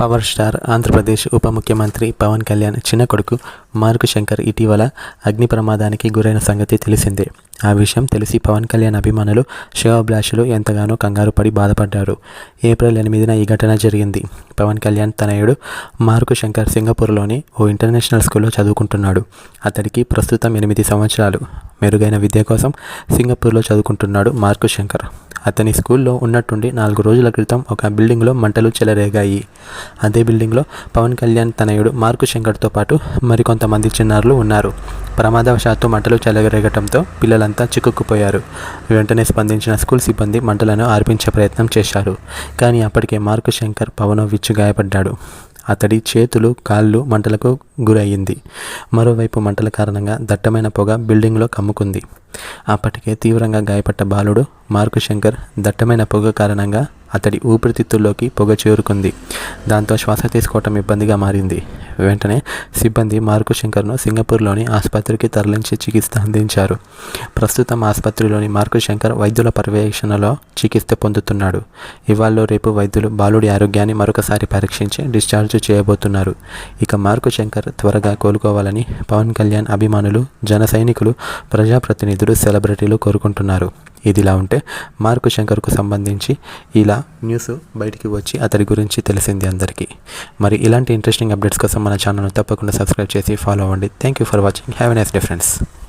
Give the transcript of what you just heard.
Power star Andhra Pradesh ఉప ముఖ్యమంత్రి పవన్ కళ్యాణ్ చిన్న కొడుకు మార్కు శంకర్ ఇటీవల అగ్ని ప్రమాదానికి గురైన సంగతి తెలిసిందే. ఆ విషయం తెలిసి పవన్ కళ్యాణ్ అభిమానులు శివాభిలాషులు ఎంతగానో కంగారు పడి బాధపడ్డారు. ఏప్రిల్ ఎనిమిదిన ఈ ఘటన జరిగింది. పవన్ కళ్యాణ్ తనయుడు మార్కు శంకర్ సింగపూర్లోని ఓ ఇంటర్నేషనల్ స్కూల్లో చదువుకుంటున్నాడు. అతడికి ప్రస్తుతం ఎనిమిది సంవత్సరాలు. మెరుగైన విద్య కోసం సింగపూర్లో చదువుకుంటున్నాడు మార్కు శంకర్. అతని స్కూల్లో ఉన్నట్టుండి నాలుగు రోజుల క్రితం ఒక బిల్డింగ్లో మంటలు చెలరేగాయి. అదే బిల్డింగ్లో పవన్ కళ్యాణ్ తనయుడు మార్కు శంకర్తో పాటు మరికొంతమంది చిన్నారులు ఉన్నారు. ప్రమాదవశాత్తు మంటలు చెలగరగటంతో పిల్లలంతా చిక్కుకుపోయారు. వెంటనే స్పందించిన స్కూల్ సిబ్బంది మంటలను ఆర్పించే ప్రయత్నం చేశారు. కానీ అప్పటికే మార్కు శంకర్ పవనోవిచ్చు గాయపడ్డాడు. అతడి చేతులు కాళ్ళు మంటలకు గురయ్యింది. మరోవైపు మంటల కారణంగా దట్టమైన పొగ బిల్డింగ్లో కమ్ముకుంది. అప్పటికే తీవ్రంగా గాయపడ్డ బాలుడు మార్కు శంకర్ దట్టమైన పొగ కారణంగా అతడి ఊపిరితిత్తుల్లోకి పొగ చేరుకుంది. దాంతో శ్వాస తీసుకోవటం ఇబ్బందిగా మారింది. వెంటనే సిబ్బంది మార్కు శంకర్ను సింగపూర్లోని ఆసుపత్రికి తరలించి చికిత్స అందించారు. ప్రస్తుతం ఆసుపత్రిలోని మార్కు శంకర్ వైద్యుల పర్యవేక్షణలో చికిత్స పొందుతున్నాడు. ఇవాళ రేపు వైద్యులు బాలుడి ఆరోగ్యాన్ని మరొకసారి పరీక్షించి డిశ్చార్జ్ చేయబోతున్నారు. ఇక మార్కు శంకర్ త్వరగా కోలుకోవాలని పవన్ కళ్యాణ్ అభిమానులు జన సైనికులు ప్రజాప్రతినిధులు సెలబ్రిటీలు కోరుకుంటున్నారు. ఇదిలా ఉంటే మార్కు శంకర్కు సంబంధించి ఇలా న్యూస్ బయటికి వచ్చి అతడి గురించి తెలిసింది అందరికీ. మరి ఇలాంటి ఇంట్రెస్టింగ్ అప్డేట్స్ కోసం మన ఛానల్ను తప్పకుండా సబ్స్క్రైబ్ చేసి ఫాలో అవ్వండి. Thank you for watching have a nice day friends